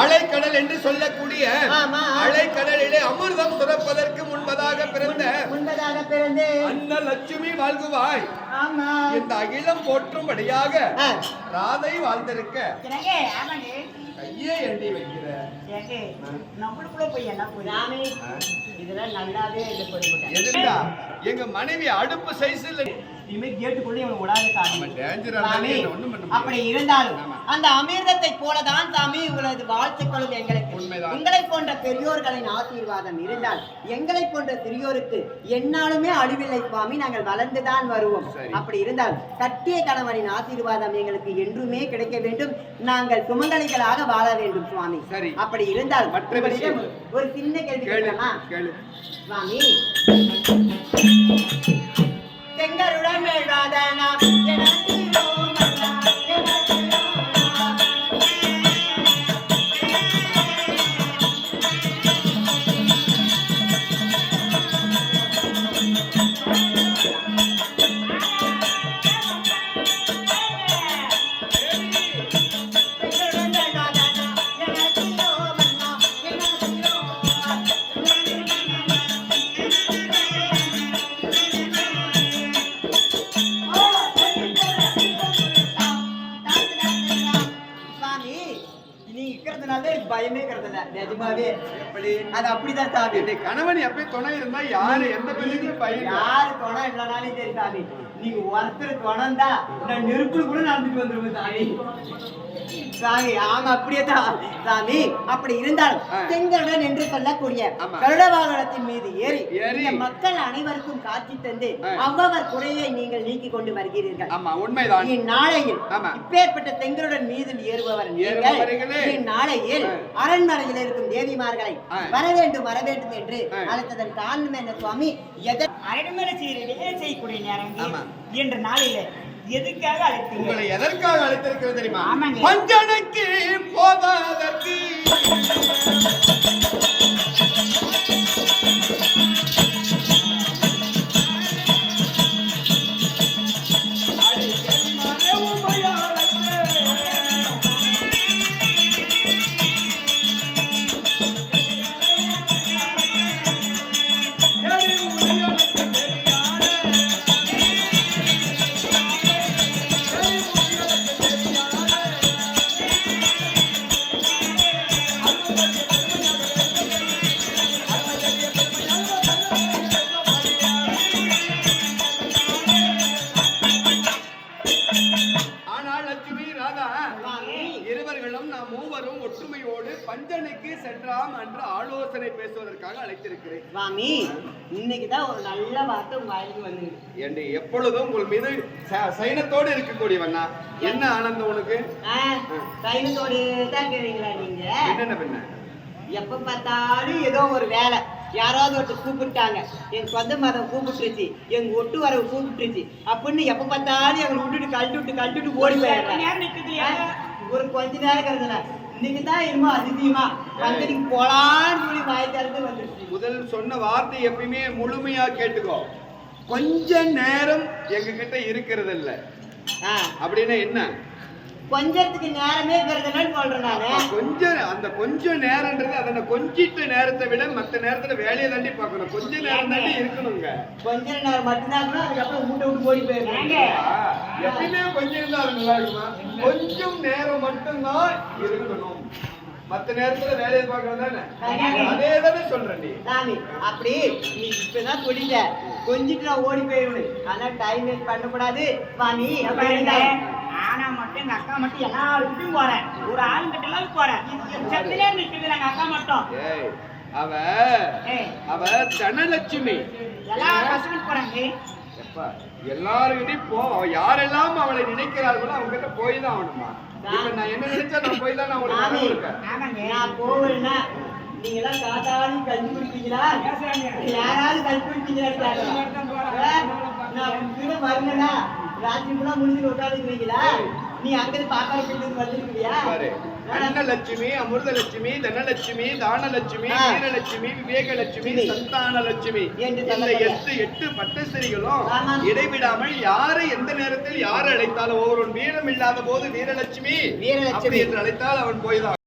அலைக்கடல் என்று சொல்லக்கூடிய ஆமா. அலைக்கடலிலே அமிர்தம் சுரப்பதற்கு முன்பதாக பிறந்த முன்பதாக பிறந்து அன்ன லட்சுமி வாழ்குவாய். ஆமா. இந்த அகிலம் போற்றும்படியாக ராதை வாழ்ந்திருக்க. கையே எண்ணி வைக்கிற. நம்மளுக்குள்ள போய் என்ன போய்? இதெல்லாம் நல்லாவே இல்லை எங்க மனைவி அடுப்பு சைஸ்ல இனிமே கேட்டுக்குள்ளே இவன் விடாத சாமி அப்படி இருந்தாலும். அந்த அமிர்தத்தை போலதான் சாமி உங்களது வாழ்த்துக்களும் எங்களுக்கு. உங்களை போன்ற பெரியோர்களின் ஆசீர்வாதம் இருந்தால் எங்களை போன்ற சிறியோருக்கு என்னாலுமே அழிவில்லை சுவாமி நாங்கள் வளர்ந்துதான் வருவோம். அப்படி இருந்தால் கட்டிய கணவனின் ஆசீர்வாதம் எங்களுக்கு என்றுமே கிடைக்க வேண்டும் நாங்கள் சுமங்கலிகளாக வாழ வேண்டும் சுவாமி. அப்படி இருந்தால். ஒரு சின்ன கேள்வி சுவாமி செங்கருடன் மேல்வாதனா இருக்கிறதுனால எனக்கு பயமே இருக்கிறதில்ல நிஜமாவே. எப்படி அது அப்படிதான் சாமி. என்னை கணவன் எப்பயும் துணை இருந்தா யாரு எந்த பெண்ணுக்கும் பையன் யாரு துணை இல்லைனாலும் சரி சாமி. நீங்க ஒருத்தர் துணைந்தா நான் நெருப்புல கூட நடந்துட்டு வந்துருவேன் சாமி. சாமி ஆமா அப்படியே தான் சாமி அப்படி இருந்தாலும் ஆ. செங்கருடன் என்று சொல்லக்கூடிய. கருட வாகனத்தின் மீது ஏறி. இந்த மக்கள் அனைவருக்கும் காட்சி தந்து. அவ்வவர் குறையை நீங்கள் நீக்கி கொண்டு வருகிறீர்கள் ஆமா உண்மைதான் இந்நாளையில். இப்பேற்பட்ட செங்கருடன் மீது ஏறுபவர் நீங்கள் ஏறுபவர்களே. இந்நாளையில். அரண்மனையில் இருக்கும் தேவிமார்களை ஆ. வர வேண்டும் வர வேண்டும் என்று. அழைத்ததன் காரணம் என்ன சுவாமி எதை அரண்மனை செய்கிற வேலை செய்யக்கூடிய நேரம் ஆமா. என்ற நாளில எதுக்காக அழைத்தீங்க? உங்களை எதற்காக அழைத்திருக்கிறது தெரியுமா. பஞ்சனைக்கு போதாதற்கு இருவர்களும் நாம் மூவரும் ஒற்றுமையோடு பஞ்சனைக்கு சென்றாம் என்று ஆலோசனை பேசுவதற்காக அழைத்திருக்கிறேன். சுவாமி இன்னைக்கு தான் ஒரு நல்ல வார்த்தை உங்க வாயிலுக்கு வந்துருக்கு என்று எப்பொழுதும் உங்கள் மீது ச- சைனத்தோடு இருக்கக்கூடியவண்ணா? என்ன ஆனந்தம் உனக்கு? சைனத்தோடு தான் இருக்கிறீங்களா நீங்க? என்னென்ன பின்ன எப்ப பார்த்தாலும் ஏதோ ஒரு வேலை. யாராவது ஒருத்தர் கூப்பிட்டாங்க. எங்க சொந்த மதம் கூப்பிட்டுருச்சு. எங்க ஒட்டு வரவு கூப்பிட்டுருச்சு. அப்படின்னு எப்ப பார்த்தாலும் எங்களை விட்டுட்டு கழட்டி விட்டு கழட்டி விட்டு ஓடி போயிடுறாங்க? ஒரு கொஞ்ச நேரம் இருக்கிறதுல இன்னைக்கு தான் இருமா அதிசயமா பந்தடிக்கு போலான்னு சொல்லி வாய் திறந்து வந்துருச்சு. முதல் சொன்ன வார்த்தை எப்பயுமே முழுமையா கேட்டுக்கோ. கொஞ்ச நேரம் எங்க கிட்ட இருக்கிறது இல்ல அப்படின்னா என்ன? கொஞ்சத்துக்கு நேரமே இருக்கிறதுனால சொல்றேன் நானு. கொஞ்ச அந்த கொஞ்ச நேரம்ன்றது அதன கொஞ்சிட்ட நேரத்தை விட மத்த நேரத்துல வேலையை தாண்டி பார்க்கணும். கொஞ்ச நேரம் தாண்டி இருக்கணுங்க. கொஞ்ச நேரம் மட்டும்தான் இருக்கணும், அதுக்கப்புறம் மூட்டை விட்டு ஓடி? ஆ, எப்பயுமே கொஞ்சம் இருந்தா அது நல்லா இருக்குமா? கொஞ்சம் நேரம் மட்டும்தான் இருக்கணும். மத்த நேரத்துல வேலையை பார்க்கறது தானே? அதே தானே சொல்றேன் நீ சாமி அப்படி நீ இப்பதான் சொல்லிட்ட கொஞ்சிட்டு நான் ஓடி போயிடுவேன். ஆனா டைம் வேஸ்ட் பண்ணக்கூடாது. இருந்தா- ஆனா மட்டும் எங்க அக்கா மட்டும் எல்லாருக்கிட்டும் போறேன். ஒரு ஆள் கிட்ட எல்லாம் போறேன். சத்திலே நிக்குது எங்க அக்கா மட்டும். ஏய் அவ அவ தனலட்சுமி. எல்லா கஷ்டப்பட்டு போறாங்க. எப்பா எல்லாருக்கிட்டையும் போ யாரெல்லாம் அவளை நினைக்கிறார்களோ அவங்க கிட்ட போய் தான் ஆகணுமா? நான் என்ன நினைச்சா நான் போய் தான் இருக்கேன். ஆமாங்க நான் போவேன்னா நீங்க எல்லாம் காத்தாலும் கஞ்சி குடிப்பீங்களா? யாராவது கஞ்சி குடிப்பீங்களான்னு கேட்கலாம். நான் ராத்திரி கூட முடிஞ்சு உட்காந்துக்குவீங்களா நீ அங்கிருந்து பாப்பாவை போயிட்டு வந்துருக்கியா அன்னலட்சுமி அமிர்தலட்சுமி தனலட்சுமி தானலட்சுமி. வீரலட்சுமி விவேகலட்சுமி லட்சுமி. சந்தானலட்சுமி என்று இந்த. எட்டு எட்டு பட்டஸ்திரிகளும். இடைவிடாமல் யாரை எந்த நேரத்தில் யார் அழைத்தாலும் ஒருவன் வீரம் இல்லாத போது வீரலட்சுமி வீரலட்சுமி. என்று அழைத்தால் அவன் போய்தான்